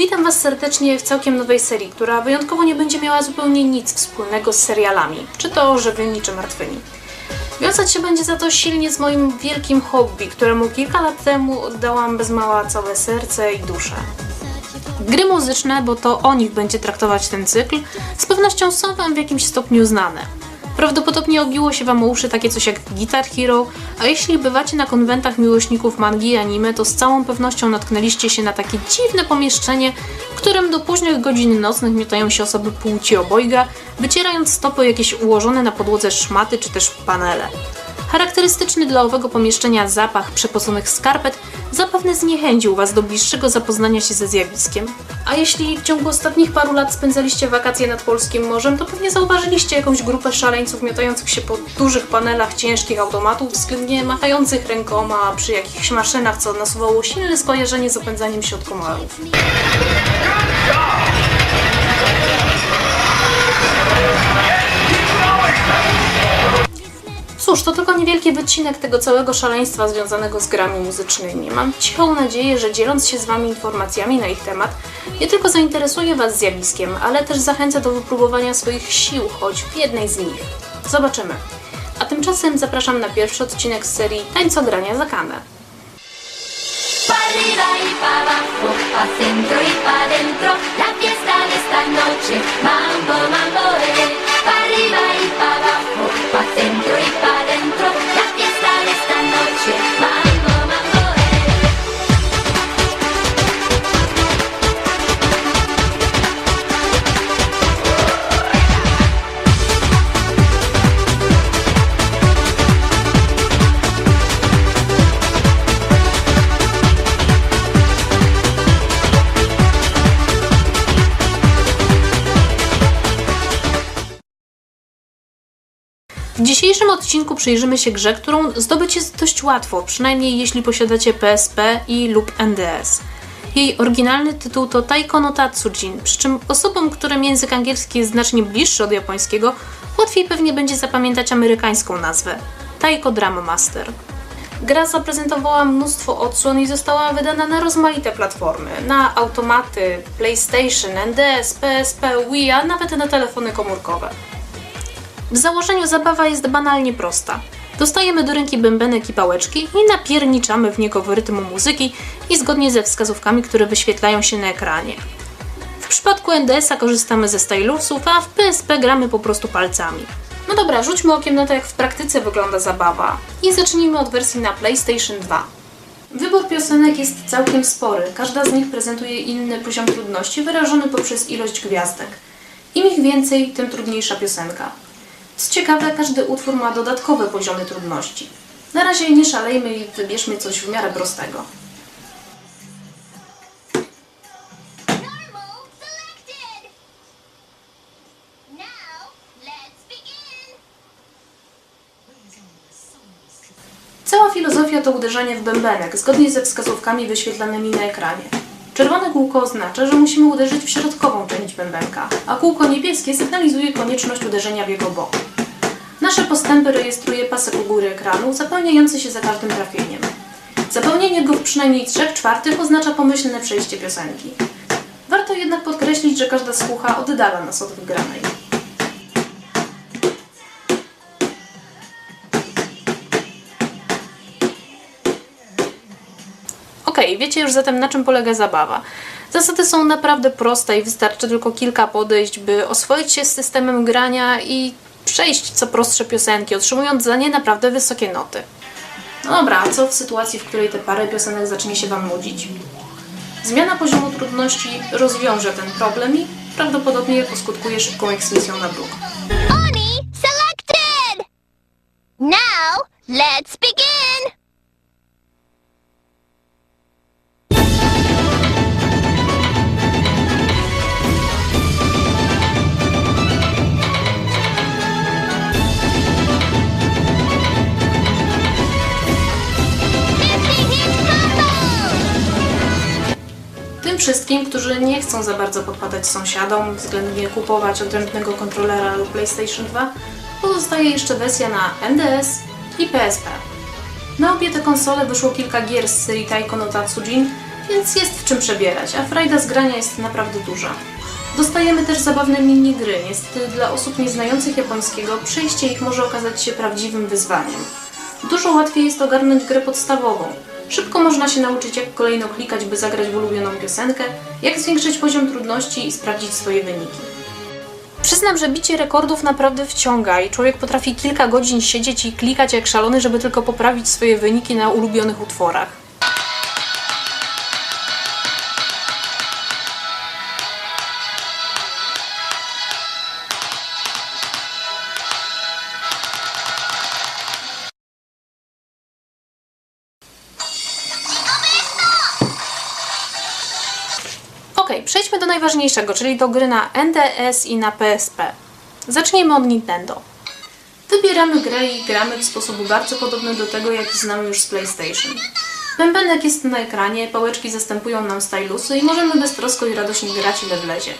Witam Was serdecznie w całkiem nowej serii, która wyjątkowo nie będzie miała zupełnie nic wspólnego z serialami, czy to żywymi, czy martwymi. Wiązać się będzie za to silnie z moim wielkim hobby, któremu kilka lat temu oddałam bez mała całe serce i duszę. Gry muzyczne, bo to o nich będzie traktować ten cykl, z pewnością są Wam w jakimś stopniu znane. Prawdopodobnie obiło się Wam o uszy takie coś jak Guitar Hero, a jeśli bywacie na konwentach miłośników mangi i anime, to z całą pewnością natknęliście się na takie dziwne pomieszczenie, w którym do późnych godzin nocnych miotają się osoby płci obojga, wycierając stopy jakieś ułożone na podłodze szmaty czy też panele. Charakterystyczny dla owego pomieszczenia zapach przepoconych skarpet zapewne zniechęcił Was do bliższego zapoznania się ze zjawiskiem. A jeśli w ciągu ostatnich paru lat spędzaliście wakacje nad polskim morzem, to pewnie zauważyliście jakąś grupę szaleńców miotających się po dużych panelach ciężkich automatów, względnie machających rękoma przy jakichś maszynach, co nasuwało silne skojarzenie z opędzaniem się od komarów. Cóż, to tylko niewielki wycinek tego całego szaleństwa związanego z grami muzycznymi. Mam cichą nadzieję, że dzieląc się z Wami informacjami na ich temat, nie tylko zainteresuję Was zjawiskiem, ale też zachęcę do wypróbowania swoich sił, choć w jednej z nich. Zobaczymy. A tymczasem zapraszam na pierwszy odcinek z serii Tańcogrania za kanę. Pa dzisiejszym odcinku przyjrzymy się grze, którą zdobyć jest dość łatwo, przynajmniej jeśli posiadacie PSP i lub NDS. Jej oryginalny tytuł to Taiko no Tatsujin, przy czym osobom, którym język angielski jest znacznie bliższy od japońskiego, łatwiej pewnie będzie zapamiętać amerykańską nazwę Taiko Drum Master. Gra zaprezentowała mnóstwo odsłon i została wydana na rozmaite platformy, na automaty, PlayStation, NDS, PSP, Wii, a nawet na telefony komórkowe. W założeniu zabawa jest banalnie prosta. Dostajemy do ręki bębenek i pałeczki i napierniczamy w niego w rytmu muzyki i zgodnie ze wskazówkami, które wyświetlają się na ekranie. W przypadku NDS-a korzystamy ze stylusów, a w PSP gramy po prostu palcami. No dobra, rzućmy okiem na to, jak w praktyce wygląda zabawa i zacznijmy od wersji na PlayStation 2. Wybór piosenek jest całkiem spory. Każda z nich prezentuje inny poziom trudności wyrażony poprzez ilość gwiazdek. Im ich więcej, tym trudniejsza piosenka. Co ciekawe, każdy utwór ma dodatkowe poziomy trudności. Na razie nie szalejmy i wybierzmy coś w miarę prostego. Cała filozofia to uderzanie w bębenek, zgodnie ze wskazówkami wyświetlanymi na ekranie. Czerwone kółko oznacza, że musimy uderzyć w środkową część bębenka, a kółko niebieskie sygnalizuje konieczność uderzenia w jego bok. Nasze postępy rejestruje pasek u góry ekranu, zapełniający się za każdym trafieniem. Zapełnienie go w przynajmniej 3 czwartych oznacza pomyślne przejście piosenki. Warto jednak podkreślić, że każda słucha oddala nas od wygranej. Okej, wiecie już zatem na czym polega zabawa. Zasady są naprawdę proste i wystarczy tylko kilka podejść, by oswoić się z systemem grania i przejść co prostsze piosenki, otrzymując za nie naprawdę wysokie noty. No dobra, a co w sytuacji, w której te parę piosenek zacznie się Wam nudzić? Zmiana poziomu trudności rozwiąże ten problem i prawdopodobnie poskutkuje szybką eksmisją na bruk. Oni selected. Now, let's begin. Wszystkim, którzy nie chcą za bardzo podpadać sąsiadom, względnie kupować odrębnego kontrolera lub PlayStation 2, pozostaje jeszcze wersja na NDS i PSP. Na obie te konsole wyszło kilka gier z serii Taiko no Tatsujin więc jest w czym przebierać, a frajda z grania jest naprawdę duża. Dostajemy też zabawne minigry. Niestety dla osób nieznających japońskiego przejście ich może okazać się prawdziwym wyzwaniem. Dużo łatwiej jest ogarnąć grę podstawową. Szybko można się nauczyć, jak kolejno klikać, by zagrać w ulubioną piosenkę, jak zwiększyć poziom trudności i sprawdzić swoje wyniki. Przyznam, że bicie rekordów naprawdę wciąga i człowiek potrafi kilka godzin siedzieć i klikać jak szalony, żeby tylko poprawić swoje wyniki na ulubionych utworach. Przejdźmy do najważniejszego, czyli do gry na NDS i na PSP. Zacznijmy od Nintendo. Wybieramy grę i gramy w sposób bardzo podobny do tego, jaki znamy już z PlayStation. Bębenek jest na ekranie, pałeczki zastępują nam stylusy i możemy beztrosko i radośnie grać ile wlezie.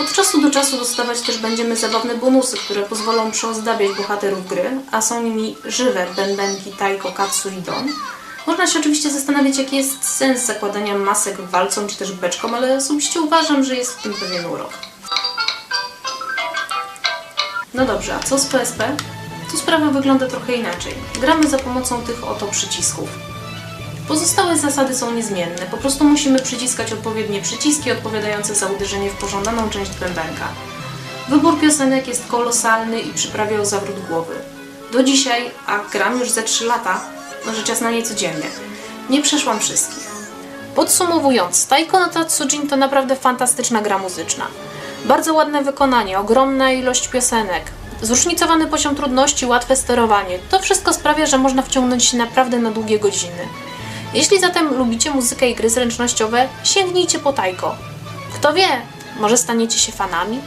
Od czasu do czasu dostawać też będziemy zabawne bonusy, które pozwolą przyozdabiać bohaterów gry, a są nimi żywe bębenki Taiko, Katsu. Można się oczywiście zastanawiać, jaki jest sens zakładania masek walcą czy też beczką, ale osobiście uważam, że jest w tym pewien urok. No dobrze, a co z PSP? Tu sprawa wygląda trochę inaczej. Gramy za pomocą tych oto przycisków. Pozostałe zasady są niezmienne, po prostu musimy przyciskać odpowiednie przyciski odpowiadające za uderzenie w pożądaną część bębenka. Wybór piosenek jest kolosalny i przyprawia o zawrót głowy. Do dzisiaj, a gram już ze 3 lata, no rzecz jasna nie codziennie, nie przeszłam wszystkich. Podsumowując, Taiko no Tatsujin to naprawdę fantastyczna gra muzyczna. Bardzo ładne wykonanie, ogromna ilość piosenek, zróżnicowany poziom trudności, łatwe sterowanie. To wszystko sprawia, że można wciągnąć się naprawdę na długie godziny. Jeśli zatem lubicie muzykę i gry zręcznościowe, sięgnijcie po Taiko. Kto wie, może staniecie się fanami?